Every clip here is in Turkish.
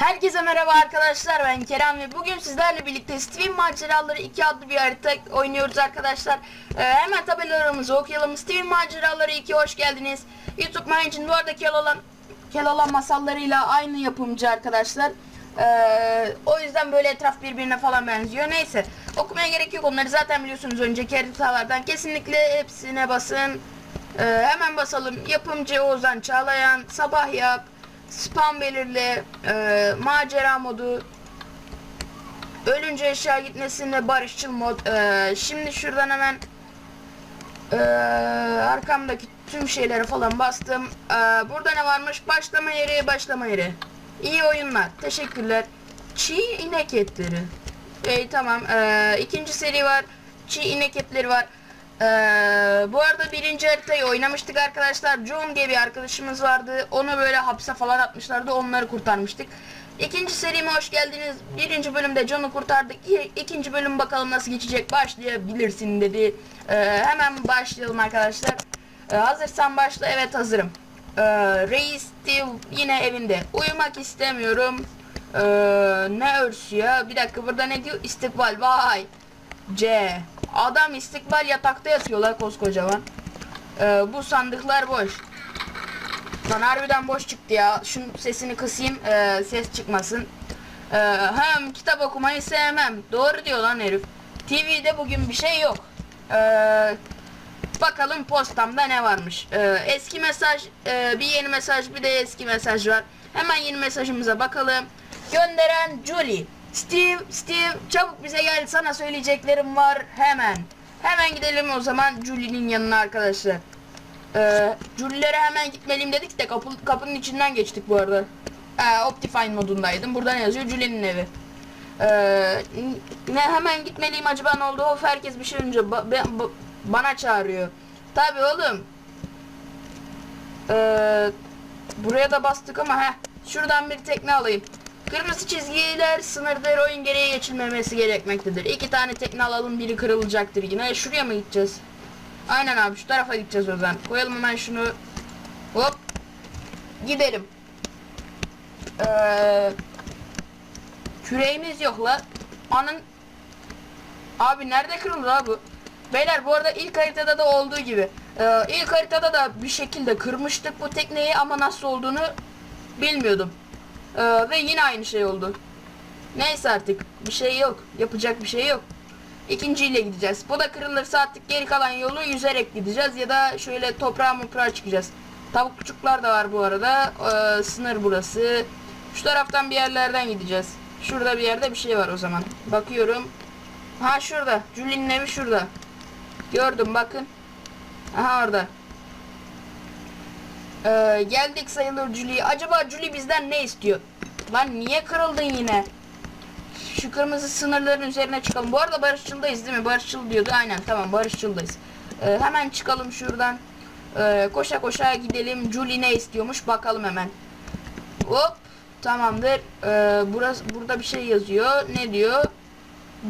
Herkese merhaba arkadaşlar ben Kerem ve bugün sizlerle birlikte Steam Maceraları 2 adlı bir harita oynuyoruz arkadaşlar. Ee, hemen tabelalarımızı okuyalım. Steam Maceraları 2 hoş geldiniz. YouTube Manage'in bu arada Keloğlan, Keloğlan masallarıyla aynı yapımcı arkadaşlar. Ee, o yüzden böyle etraf birbirine falan benziyor. Neyse okumaya gerek yok onları zaten biliyorsunuz önceki haritalardan. Kesinlikle hepsine basın. Ee, hemen basalım. Yapımcı Oğuzhan Çağlayan, Sabah Yap, spam belirle, e, macera modu, ölünce eşya gitmesinde barışçıl mod. E, şimdi şuradan hemen e, arkamdaki tüm şeylere falan bastım. E, burada ne varmış? Başlama yeri, başlama yeri. İyi oyunlar. Teşekkürler. Çiğ inek etleri. E, tamam. E, ikinci seri var. Çiğ inek etleri var. Ee, bu arada birinci haritayı oynamıştık arkadaşlar. John diye bir arkadaşımız vardı. Onu böyle hapse falan atmışlardı. Onları kurtarmıştık. İkinci serime hoş geldiniz. Birinci bölümde John'u kurtardık. İkinci bölüm bakalım nasıl geçecek. Başlayabilirsin dedi. Ee, hemen başlayalım arkadaşlar. Ee, hazırsan başla. Evet hazırım. Ee, Reis Steve yine evinde. Uyumak istemiyorum. Ee, ne örsü ya? Bir dakika burada ne diyor? İstikbal. Vay. C. Adam istikbal yatakta yatıyorlar koskocaman. Ee, bu sandıklar boş. Lan harbiden boş çıktı ya. Şunun sesini kısayım ee, ses çıkmasın. Ee, hem kitap okumayı sevmem. Doğru diyor lan herif. TV'de bugün bir şey yok. Ee, bakalım postamda ne varmış. Ee, eski mesaj, ee, bir yeni mesaj, bir de eski mesaj var. Hemen yeni mesajımıza bakalım. Gönderen Julie. Steve, Steve çabuk bize gel sana söyleyeceklerim var hemen. Hemen gidelim o zaman Julie'nin yanına arkadaşlar. Ee, Julie'lere hemen gitmeliyim dedik de kapı, kapının içinden geçtik bu arada. Ee, Optifine modundaydım. Burada ne yazıyor? Julie'nin evi. Ee, ne hemen gitmeliyim acaba ne oldu? Of herkes bir şey önce ba- be- ba- bana çağırıyor. Tabi oğlum. Ee, buraya da bastık ama he. Şuradan bir tekne alayım. Kırmızı çizgiler sınırdır oyun gereği geçilmemesi gerekmektedir. İki tane tekne alalım biri kırılacaktır yine. Şuraya mı gideceğiz? Aynen abi şu tarafa gideceğiz o zaman. Koyalım hemen şunu. Hop. Gidelim. Ee, küreğimiz yok la. Anın. Abi nerede kırıldı abi bu? Beyler bu arada ilk haritada da olduğu gibi. Ee, ilk haritada da bir şekilde kırmıştık bu tekneyi ama nasıl olduğunu bilmiyordum. Ee, ve yine aynı şey oldu. Neyse artık bir şey yok. Yapacak bir şey yok. İkinciyle gideceğiz. Bu da kırılırsa artık geri kalan yolu yüzerek gideceğiz ya da şöyle toprağa muprağa çıkacağız. Tavukçuklar da var bu arada. Ee, sınır burası. Şu taraftan bir yerlerden gideceğiz. Şurada bir yerde bir şey var o zaman. Bakıyorum. Ha şurada. Julie'nin evi şurada. Gördüm bakın. Aha orada. Ee, geldik sayılır Julie. Acaba Julie bizden ne istiyor? Lan niye kırıldın yine? Şu kırmızı sınırların üzerine çıkalım. Bu arada barışçıldayız değil mi? Barışçıl diyordu. Aynen tamam barışçıldayız. Ee, hemen çıkalım şuradan. Ee, koşa koşa gidelim. Julie ne istiyormuş bakalım hemen. Hop. Tamamdır. Ee, burası burada bir şey yazıyor. Ne diyor?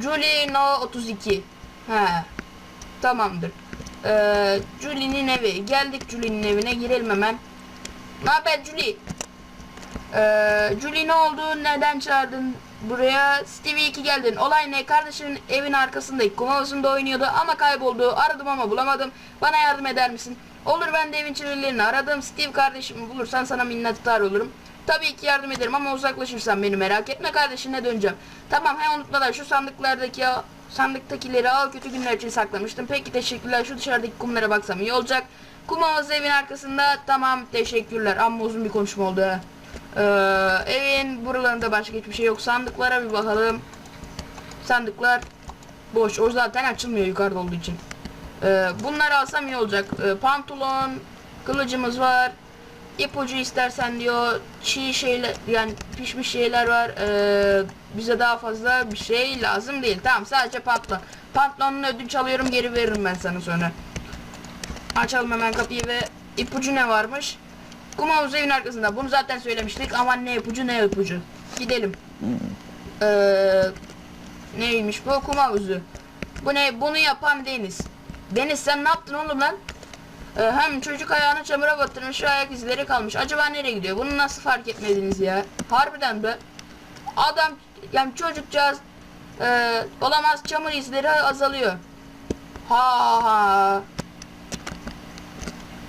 Julie No 32. He. Tamamdır. Ee, Julie'nin evi. Geldik Julie'nin evine girelim hemen. Ne haber Julie? Ee, Julie ne oldu? Neden çağırdın buraya? Stevie 2 geldin. Olay ne? Kardeşinin evin arkasındaydı. Kum havuzunda oynuyordu ama kayboldu. Aradım ama bulamadım. Bana yardım eder misin? Olur ben de evin çevrelerini aradım. Steve kardeşimi bulursan sana minnettar olurum. Tabii ki yardım ederim ama uzaklaşırsan beni merak etme kardeşine döneceğim. Tamam he unutmadan şu sandıklardaki sandıktakileri al kötü günler için saklamıştım. Peki teşekkürler şu dışarıdaki kumlara baksam iyi olacak. Kum havuzu evin arkasında tamam teşekkürler. Amma uzun bir konuşma oldu. Ee, evin buralarında başka hiçbir şey yok. Sandıklara bir bakalım. Sandıklar boş. O zaten açılmıyor yukarıda olduğu için. Ee, bunları alsam iyi olacak. Ee, pantolon, kılıcımız var. İpucu istersen diyor. Çiğ şeyler yani pişmiş şeyler var. Ee, bize daha fazla bir şey lazım değil. Tamam sadece pantolon. Pantolonunu ödünç alıyorum geri veririm ben sana sonra. Açalım hemen kapıyı ve ipucu ne varmış? Kum havuzu evin arkasında. Bunu zaten söylemiştik. Aman ne ipucu ne ipucu. Gidelim. Ee, neymiş bu? Kum havuzu. Bu ne? Bunu yapan Deniz. Deniz sen ne yaptın oğlum lan? Ee, hem çocuk ayağını çamura batırmış ayak izleri kalmış. Acaba nereye gidiyor? Bunu nasıl fark etmediniz ya? Harbiden be. Adam yani çocukcağız e, olamaz çamur izleri azalıyor. Ha ha.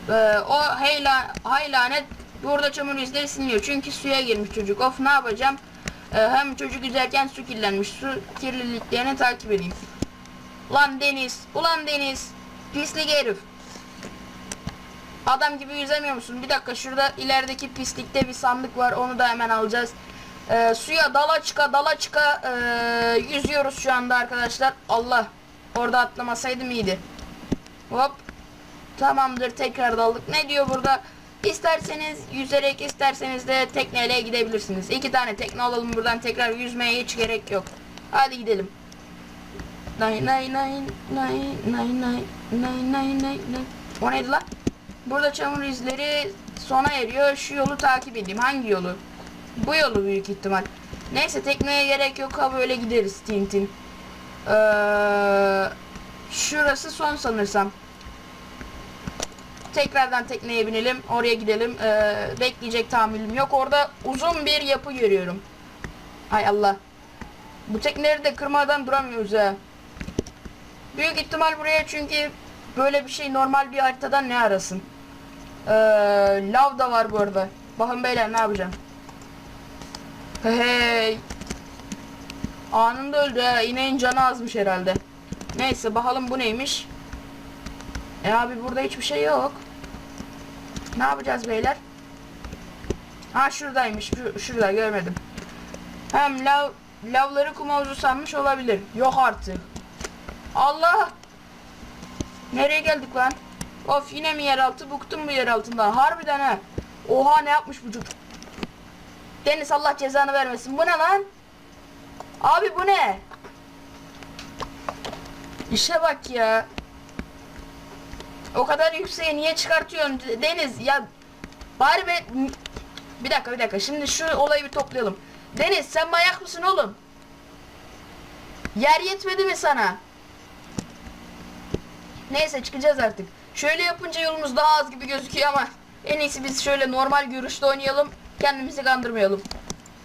E, o heyla, hay lanet burada çamur izleri siliniyor. Çünkü suya girmiş çocuk. Of ne yapacağım? E, hem çocuk yüzerken su kirlenmiş. Su kirliliklerini takip edeyim. Ulan Deniz, ulan Deniz. Pislik herif. Adam gibi yüzemiyor musun? Bir dakika şurada ilerideki pislikte bir sandık var. Onu da hemen alacağız. Ee, suya dala çıka dala çıka ee, yüzüyoruz şu anda arkadaşlar. Allah. Orada atlamasaydım iyiydi. Hop. Tamamdır tekrar daldık. Ne diyor burada? İsterseniz yüzerek isterseniz de tekneyle gidebilirsiniz. İki tane tekne alalım buradan tekrar yüzmeye hiç gerek yok. Hadi gidelim. Nay nay nay nay nay nay nay nay nay nay. O neydi lan? Burada çamur izleri sona eriyor. Şu yolu takip edeyim. Hangi yolu? Bu yolu büyük ihtimal. Neyse tekneye gerek yok. Ha böyle gideriz Tintin. Ee, şurası son sanırsam. Tekrardan tekneye binelim. Oraya gidelim. Ee, bekleyecek tahammülüm yok. Orada uzun bir yapı görüyorum. Hay Allah. Bu tekneleri de kırmadan duramıyoruz ha. Büyük ihtimal buraya çünkü böyle bir şey normal bir haritadan ne arasın. Ee, lav da var bu arada. Bakın beyler ne yapacağım. Hey hey. Anında öldü ha. İneğin canı azmış herhalde. Neyse bakalım bu neymiş. E abi burada hiçbir şey yok. Ne yapacağız beyler? Ha şuradaymış. Şu, şurada görmedim. Hem lav, lavları kum havuzu sanmış olabilir. Yok artık. Allah! Nereye geldik lan? Of yine mi yeraltı? Bıktım bu yeraltından. Harbiden ha. Oha ne yapmış bu çocuk? Deniz Allah cezanı vermesin. Bu ne lan? Abi bu ne? İşe bak ya. O kadar yükseğe niye çıkartıyorsun Deniz? Ya bari be... Bir dakika bir dakika. Şimdi şu olayı bir toplayalım. Deniz sen manyak mısın oğlum? Yer yetmedi mi sana? Neyse çıkacağız artık. Şöyle yapınca yolumuz daha az gibi gözüküyor ama en iyisi biz şöyle normal görüşte oynayalım. Kendimizi kandırmayalım.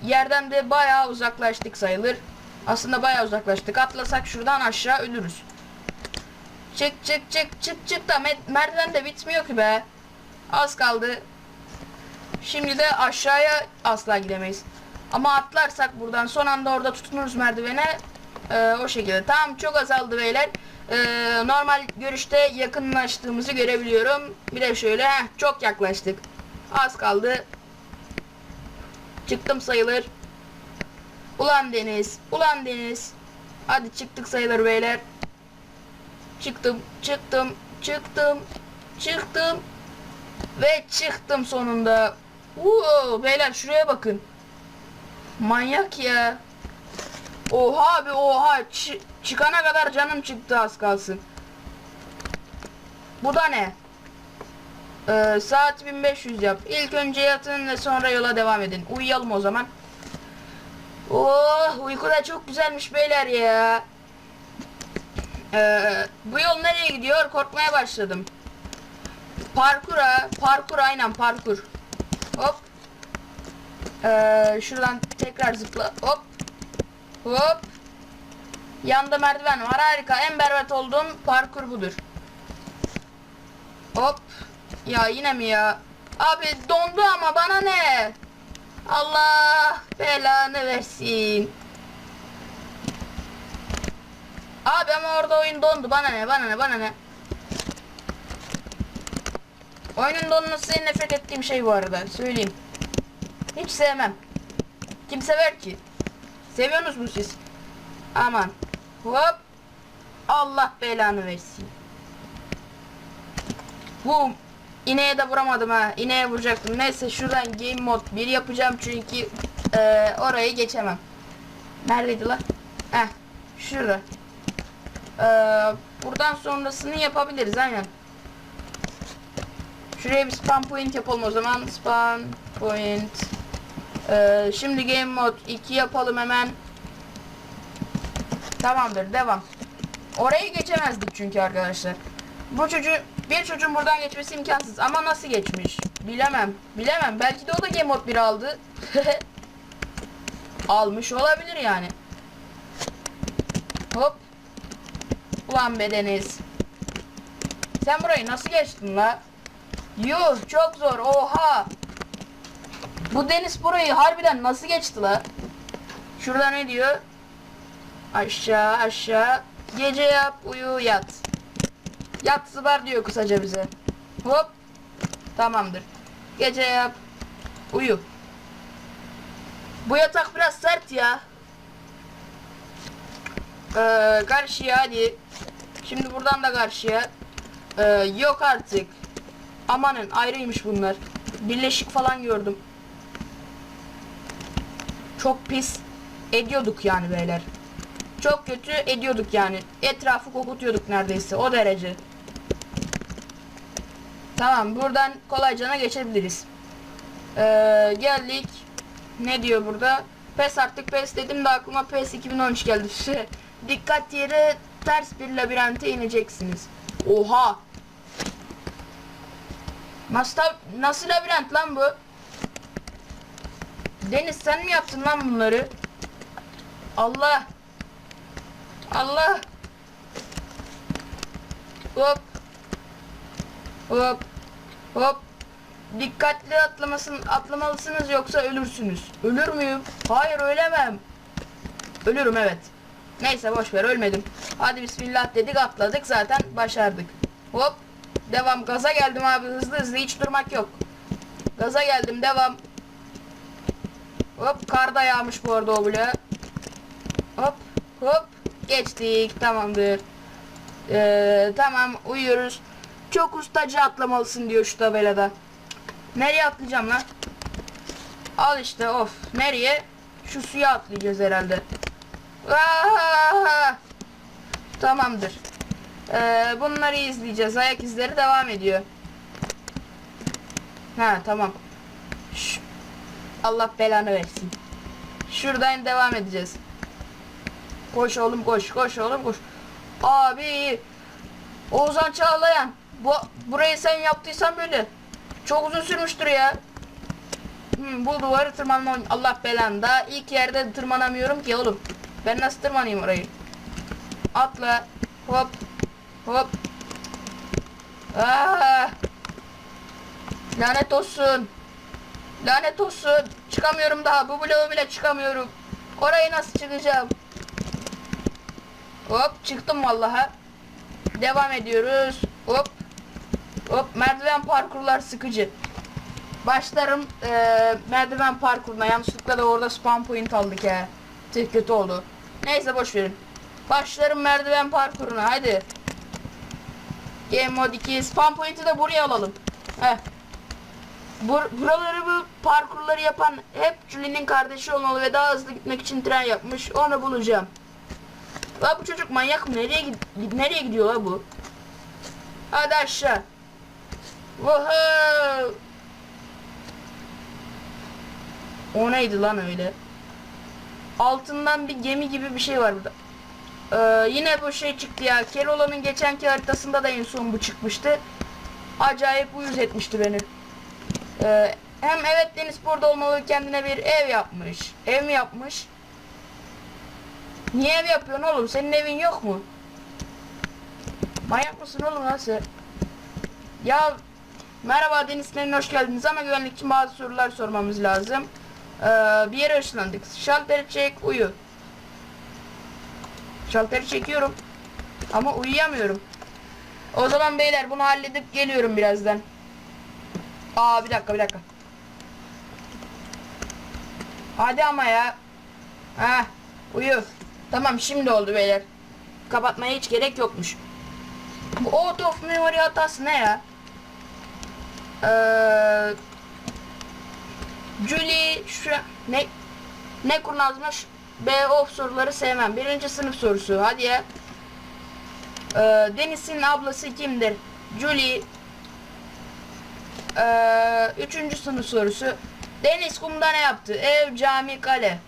Yerden de bayağı uzaklaştık sayılır. Aslında bayağı uzaklaştık. Atlasak şuradan aşağı ölürüz. Çık çık çık çık çık da me- merdiven de bitmiyor ki be. Az kaldı. Şimdi de aşağıya asla gidemeyiz. Ama atlarsak buradan son anda orada tutunuruz merdivene. Ee, o şekilde. Tamam çok azaldı beyler. Ee, normal görüşte yakınlaştığımızı görebiliyorum. Bir de şöyle heh, çok yaklaştık. Az kaldı. Çıktım sayılır. Ulan Deniz. Ulan Deniz. Hadi çıktık sayılır beyler. Çıktım. Çıktım. Çıktım. Çıktım. Ve çıktım sonunda. Wow, beyler şuraya bakın. Manyak ya. Oha abi oha. Çı- çıkana kadar canım çıktı az kalsın. Bu da ne? Ee, saat 1500 yap. İlk önce yatın ve sonra yola devam edin. Uyuyalım o zaman. Oh uyku da çok güzelmiş beyler ya. Ee, bu yol nereye gidiyor? Korkmaya başladım. Parkura, parkur aynen parkur. Hop. Ee, şuradan tekrar zıpla. Hop. Hop. Yanda merdiven var. Harika. En berbat olduğum parkur budur. Hop. Ya yine mi ya? Abi dondu ama bana ne? Allah belanı versin. Abi ama orada oyun dondu. Bana ne? Bana ne? Bana ne? Oyunun donması en nefret ettiğim şey bu arada. Söyleyeyim. Hiç sevmem. Kim sever ki? Seviyorsunuz mu siz? Aman. Hop. Allah belanı versin. Bu ineğe de vuramadım ha. İneğe vuracaktım. Neyse şuradan game mod 1 yapacağım çünkü e, orayı geçemem. Neredeydi lan? Heh. Şurada. E, buradan sonrasını yapabiliriz aynen. Şuraya bir spawn point yapalım o zaman. Spawn point. Ee, şimdi game mode 2 yapalım hemen. Tamamdır devam. Orayı geçemezdik çünkü arkadaşlar. Bu çocuğu bir çocuğun buradan geçmesi imkansız ama nasıl geçmiş? Bilemem. Bilemem. Belki de o da game mode 1 aldı. almış olabilir yani. Hop. Ulan be Deniz. Sen burayı nasıl geçtin la? Yuh çok zor oha. Bu Deniz burayı harbiden nasıl geçti la? Şurada ne diyor? Aşağı aşağı. Gece yap uyu yat. Yat zıbar diyor kısaca bize. Hop. Tamamdır. Gece yap. Uyu. Bu yatak biraz sert ya. Ee, karşıya hadi. Şimdi buradan da karşıya. Ee, yok artık. Amanın ayrıymış bunlar. Birleşik falan gördüm. Çok pis ediyorduk yani beyler. Çok kötü ediyorduk yani. Etrafı kokutuyorduk neredeyse o derece. Tamam buradan kolaycana geçebiliriz. Ee, geldik. Ne diyor burada? PES artık PES dedim de aklıma PES 2013 geldi. Dikkat yeri ters bir labirente ineceksiniz. Oha. Nasıl, nasıl labirent lan bu? Deniz sen mi yaptın lan bunları? Allah. Allah. Hop. Hop. Hop. Dikkatli atlamasın, atlamalısınız yoksa ölürsünüz. Ölür müyüm? Hayır ölemem. Ölürüm evet. Neyse boş ver ölmedim. Hadi bismillah dedik atladık zaten başardık. Hop. Devam gaza geldim abi hızlı hızlı hiç durmak yok. Gaza geldim devam. Hop kar da yağmış bu arada o bile. Hop hop geçtik tamamdır. Ee, tamam uyuyoruz. Çok ustaca atlamalısın diyor şu tabelada. Nereye atlayacağım lan? Al işte of. Nereye? Şu suya atlayacağız herhalde. Aa! Tamamdır. Ee, bunları izleyeceğiz. Ayak izleri devam ediyor. Ha tamam. Şş. Allah belanı versin. Şuradan devam edeceğiz. Koş oğlum koş. Koş oğlum koş. Abi. Oğuzhan Çağlayan. Bu, burayı sen yaptıysan böyle. Çok uzun sürmüştür ya. Hmm, bu duvarı tırmanmam. Allah belanı. Daha ilk yerde tırmanamıyorum ki oğlum. Ben nasıl tırmanayım orayı? Atla. Hop. Hop. Aa! Lanet olsun. Lanet olsun. Çıkamıyorum daha. Bu bloğu bile çıkamıyorum. Orayı nasıl çıkacağım? Hop çıktım vallaha. Devam ediyoruz. Hop. Hop merdiven parkurlar sıkıcı. Başlarım eee, merdiven parkuruna. Yanlışlıkla da orada spawn point aldık ya. Çok kötü oldu. Neyse boş verin. Başlarım merdiven parkuruna hadi. Game Mode 2 spawn point'i de buraya alalım. Heh. Bur buraları bu parkurları yapan hep Julie'nin kardeşi olmalı ve daha hızlı gitmek için tren yapmış. Onu bulacağım. La bu çocuk manyak mı? Nereye gid nereye gidiyor la bu? Hadi aşağı. Woohoo! O neydi lan öyle? Altından bir gemi gibi bir şey var burada. Ee, yine bu şey çıktı ya. Keloğlan'ın geçenki haritasında da en son bu çıkmıştı. Acayip uyuz etmişti beni. Ee, hem evet Deniz burada olmalı kendine bir ev yapmış. Ev mi yapmış? Niye ev yapıyorsun oğlum? Senin evin yok mu? Manyak mısın oğlum lan sen? Ya merhaba Deniz Senin hoş geldiniz ama güvenlik için bazı sorular sormamız lazım. Ee, bir yere ışınlandık. Şalteri çek uyu. Şalteri çekiyorum. Ama uyuyamıyorum. O zaman beyler bunu halledip geliyorum birazdan. Aa bir dakika bir dakika. Hadi ama ya. Ha uyu. Tamam şimdi oldu beyler. Kapatmaya hiç gerek yokmuş. Bu out of memory hatası ne ya? Eee Julie şu ne ne kurnazmış B of soruları sevmem. Birinci sınıf sorusu. Hadi ya. Ee, Deniz'in ablası kimdir? Julie. Ee, üçüncü sınıf sorusu. Deniz kumda ne yaptı? Ev, cami, kale.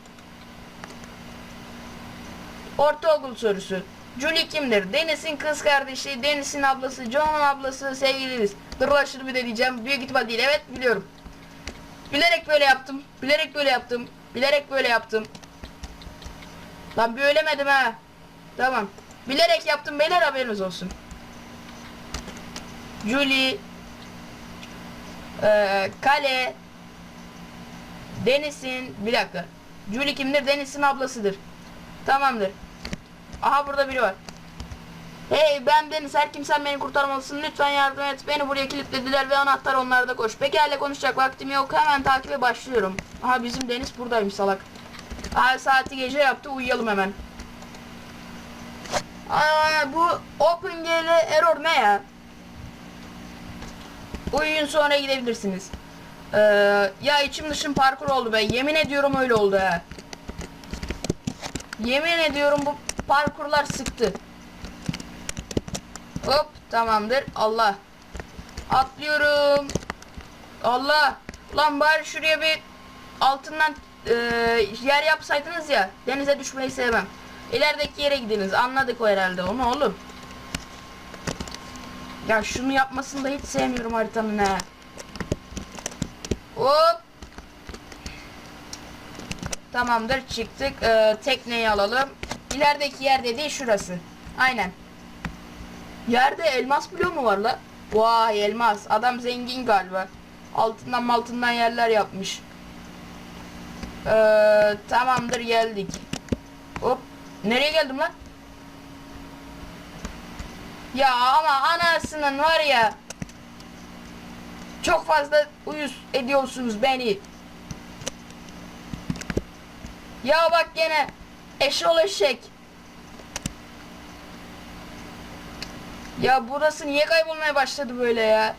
Ortaokul sorusu. Julie kimdir? Deniz'in kız kardeşi, Deniz'in ablası, John'un ablası, sevgiliniz. Dur şunu bir de diyeceğim. Büyük ihtimal değil. Evet biliyorum. Bilerek böyle yaptım. Bilerek böyle yaptım. Bilerek böyle yaptım. Lan bir ölemedim ha. Tamam. Bilerek yaptım beyler haberiniz olsun. Julie eee, Kale Deniz'in bir dakika. Julie kimdir? Deniz'in ablasıdır. Tamamdır. Aha burada biri var. Hey ben Deniz her kimsen beni kurtarmalısın. Lütfen yardım et. Beni buraya kilitlediler ve anahtar onlarda koş. Pekala konuşacak vaktim yok. Hemen takibe başlıyorum. Aha bizim Deniz buradaymış salak. Aha saati gece yaptı. Uyuyalım hemen. Aa, bu OpenGL error ne ya? Uyuyun sonra gidebilirsiniz. Ee, Ya içim dışım parkur oldu be. Yemin ediyorum öyle oldu ha Yemin ediyorum bu parkurlar sıktı Hop tamamdır. Allah. Atlıyorum. Allah. Ulan bari şuraya bir altından e, yer yapsaydınız ya. Denize düşmeyi sevmem. İlerideki yere gidiniz. Anladık o herhalde onu oğlum. Ya şunu yapmasını da hiç sevmiyorum haritanın ha. Hop. Tamamdır çıktık. E, tekneyi alalım. İlerideki yer dediği şurası. Aynen. Yerde elmas bloğu mu var la? Vay elmas. Adam zengin galiba. Altından altından yerler yapmış. Ee, tamamdır geldik. Hop. Nereye geldim lan? Ya ama anasının var ya. Çok fazla uyuz ediyorsunuz beni. Ya bak gene eşol eşek. Ya burası niye kaybolmaya başladı böyle ya?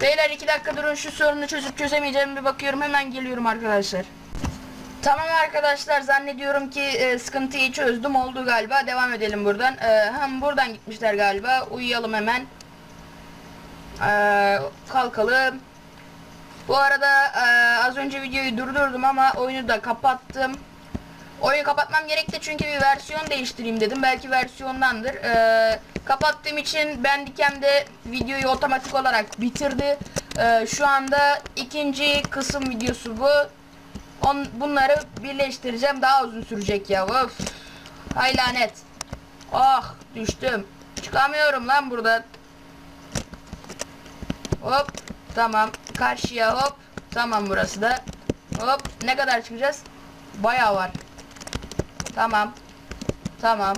Beyler iki dakika durun şu sorunu çözüp çözemeyeceğimi bir bakıyorum hemen geliyorum arkadaşlar. Tamam arkadaşlar zannediyorum ki e, sıkıntıyı çözdüm oldu galiba devam edelim buradan. E, hem buradan gitmişler galiba uyuyalım hemen. E, kalkalım. Bu arada e, az önce videoyu durdurdum ama oyunu da kapattım. Oyunu kapatmam gerekti çünkü bir versiyon değiştireyim dedim. Belki versiyondandır. Ee, kapattığım için Bandicam'de videoyu otomatik olarak bitirdi. Ee, şu anda ikinci kısım videosu bu. On, bunları birleştireceğim. Daha uzun sürecek ya. Of. Hay lanet. Ah düştüm. Çıkamıyorum lan buradan. Hop. Tamam. Karşıya hop. Tamam burası da. Hop. Ne kadar çıkacağız? Bayağı var. Tamam. Tamam.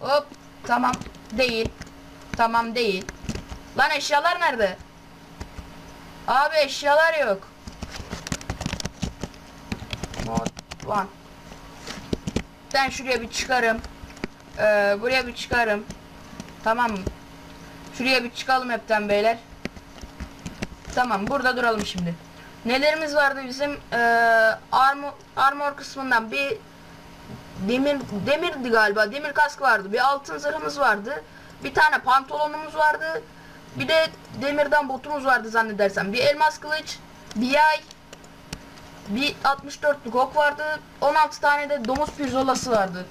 Hop. Tamam. Değil. Tamam değil. Lan eşyalar nerede? Abi eşyalar yok. Mod one. Ben şuraya bir çıkarım. Ee, buraya bir çıkarım. Tamam mı? Şuraya bir çıkalım hepten beyler. Tamam burada duralım şimdi. Nelerimiz vardı bizim? Ee, armor, armor kısmından bir demir demirdi galiba. Demir kask vardı. Bir altın zırhımız vardı. Bir tane pantolonumuz vardı. Bir de demirden botumuz vardı zannedersem. Bir elmas kılıç, bir yay, bir 64'lük ok vardı. 16 tane de domuz pirzolası vardı.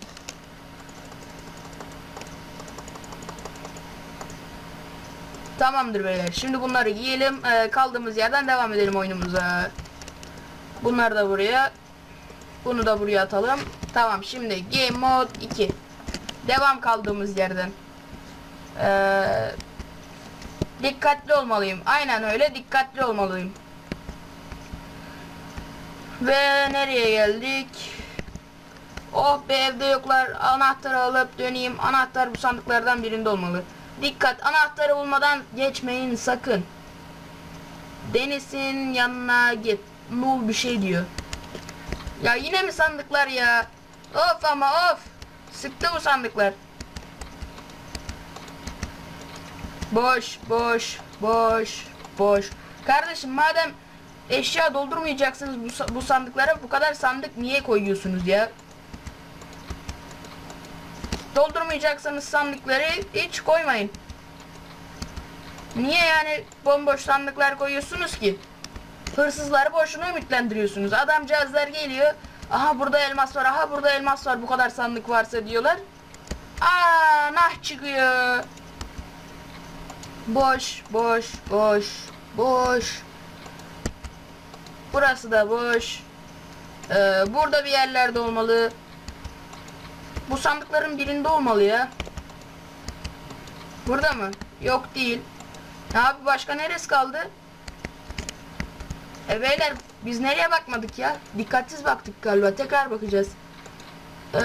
Tamamdır beyler. Şimdi bunları giyelim. Ee, kaldığımız yerden devam edelim oyunumuza. Bunlar da buraya. Bunu da buraya atalım. Tamam şimdi game mode 2. Devam kaldığımız yerden. Ee, dikkatli olmalıyım. Aynen öyle dikkatli olmalıyım. Ve nereye geldik? Oh be evde yoklar. Anahtarı alıp döneyim. Anahtar bu sandıklardan birinde olmalı. Dikkat anahtarı bulmadan geçmeyin sakın. Deniz'in yanına git. Nul bir şey diyor. Ya yine mi sandıklar ya? Of ama of. Sıktı bu sandıklar. Boş, boş, boş, boş. Kardeşim madem eşya doldurmayacaksınız bu, bu sandıklara bu kadar sandık niye koyuyorsunuz ya? Doldurmayacaksanız sandıkları hiç koymayın. Niye yani bomboş sandıklar koyuyorsunuz ki? Hırsızları boşuna ümitlendiriyorsunuz. Adamcağızlar geliyor. Aha burada elmas var. Aha burada elmas var. Bu kadar sandık varsa diyorlar. Aa nah çıkıyor. Boş, boş, boş, boş. Burası da boş. Ee, burada bir yerlerde olmalı. Bu sandıkların birinde olmalı ya. Burada mı? Yok değil. Abi başka neresi kaldı? E beyler biz nereye bakmadık ya? Dikkatsiz baktık galiba. Tekrar bakacağız. Ee,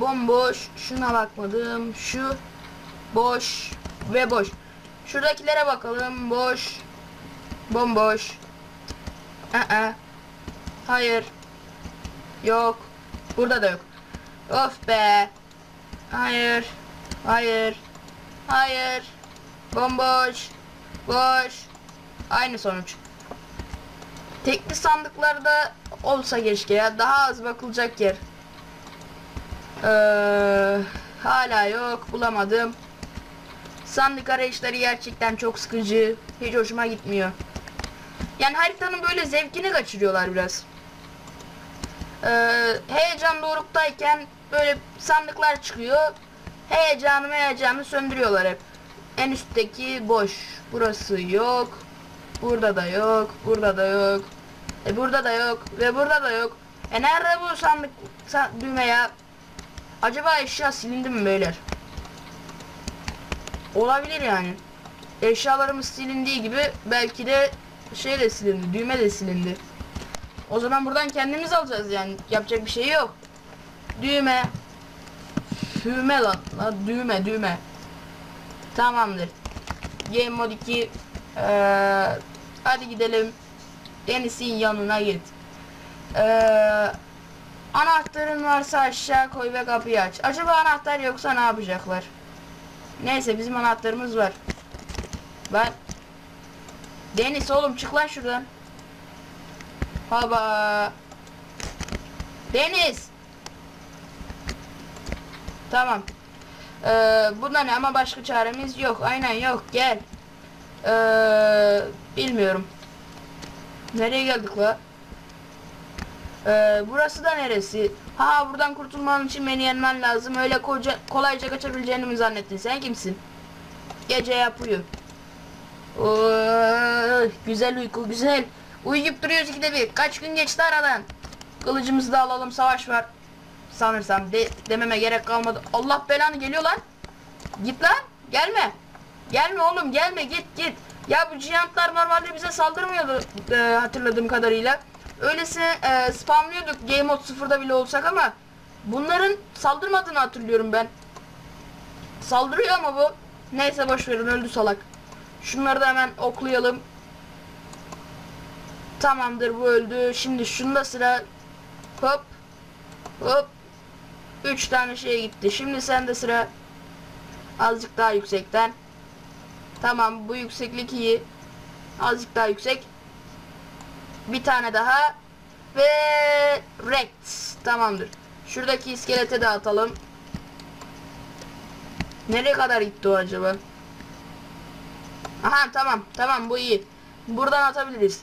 bomboş. Şuna bakmadım. Şu boş ve boş. Şuradakilere bakalım. Boş. Bomboş. Aa. Hayır. Yok. Burada da yok. Of be. Hayır. Hayır. Hayır. Bomboş. Boş. Aynı sonuç. Tekli sandıklarda olsa keşke ya. Daha az bakılacak yer. Ee, hala yok. Bulamadım. Sandık arayışları gerçekten çok sıkıcı. Hiç hoşuma gitmiyor. Yani haritanın böyle zevkini kaçırıyorlar biraz. Ee, heyecan doğruktayken böyle sandıklar çıkıyor. Heyecanı heyecanı söndürüyorlar hep. En üstteki boş. Burası yok. Burada da yok. Burada da yok. E burada da yok. Ve burada da yok. E nerede bu sandık san, düğme ya? Acaba eşya silindi mi beyler? Olabilir yani. Eşyalarımız silindiği gibi belki de şey de silindi. Düğme de silindi. O zaman buradan kendimiz alacağız yani. Yapacak bir şey yok. Düğme. Düğme lan. lan düğme düğme. Tamamdır. Game Mode 2. Ee, hadi gidelim. Deniz'in yanına git. Ee, anahtarın varsa aşağı koy ve kapıyı aç. Acaba anahtar yoksa ne yapacaklar? Neyse bizim anahtarımız var. Ben Deniz oğlum çık lan şuradan. Baba. Deniz. Tamam. Ee, bundan ne ama başka çaremiz yok. Aynen yok. Gel. Ee, bilmiyorum. Nereye geldik la? Ee, burası da neresi? Ha buradan kurtulman için beni yenmen lazım. Öyle koca, kolayca kaçabileceğini mi zannettin? Sen kimsin? Gece yap güzel uyku güzel. Uyuyup duruyoruz ikide bir. Kaç gün geçti aradan. Kılıcımızı da alalım savaş var. Sanırsam de, dememe gerek kalmadı. Allah belanı geliyor lan. Git lan. Gelme. Gelme oğlum gelme git git. Ya bu cihantlar normalde bize saldırmıyordu e, hatırladığım kadarıyla. Öylesine e, spamlıyorduk Game Mode 0'da bile olsak ama bunların saldırmadığını hatırlıyorum ben. Saldırıyor ama bu. Neyse boş verin öldü salak. Şunları da hemen oklayalım. Tamamdır bu öldü. Şimdi şunda sıra. Hop. Hop. Üç tane şey gitti. Şimdi sende sıra. Azıcık daha yüksekten. Tamam bu yükseklik iyi. Azıcık daha yüksek. Bir tane daha. Ve rect. Tamamdır. Şuradaki iskelete de atalım. Nereye kadar gitti o acaba? Aha tamam tamam bu iyi. Buradan atabiliriz.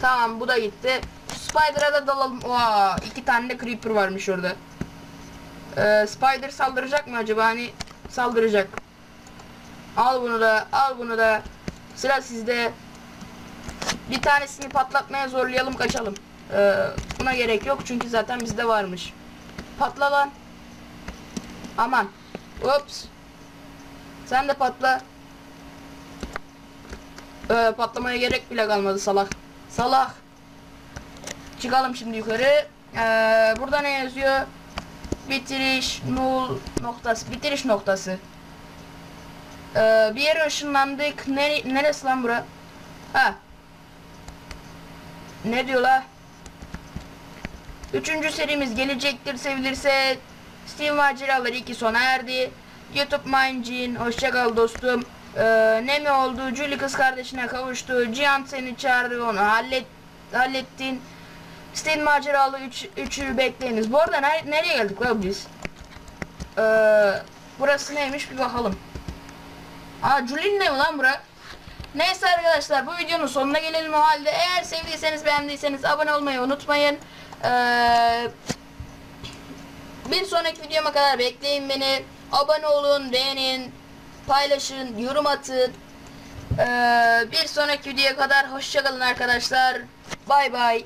Tamam bu da gitti. Spider'a da dalalım. Oha iki tane de creeper varmış orada. Ee, Spider saldıracak mı acaba? Hani saldıracak. Al bunu da al bunu da. Sıra sizde. Bir tanesini patlatmaya zorlayalım kaçalım. Ee, buna gerek yok çünkü zaten bizde varmış. Patla lan. Aman. Ups. Sen de patla. Ee, patlamaya gerek bile kalmadı salak. Salak. Çıkalım şimdi yukarı. Ee, burada ne yazıyor? Bitiriş null noktası. Bitiriş noktası. Ee, bir yere ışınlandık. Nere neresi lan bura? Ha. Ne diyor la? Üçüncü serimiz gelecektir sevilirse. Steam maceraları 2 sona erdi. YouTube Mindjin hoşçakal dostum. Ee, ne mi oldu? Julie kız kardeşine kavuştu. Cihan seni çağırdı onu hallet hallettin. Steam maceralı 3 üç, üçü bekleyiniz. Bu arada ner- nereye geldik lan biz? Ee, burası neymiş bir bakalım. Aa Julie'nin ne mi lan bura? Neyse arkadaşlar bu videonun sonuna gelelim o halde. Eğer sevdiyseniz beğendiyseniz abone olmayı unutmayın. Ee, bir sonraki videoma kadar bekleyin beni. Abone olun, beğenin, paylaşın, yorum atın. Ee, bir sonraki videoya kadar hoşçakalın arkadaşlar. Bay bay.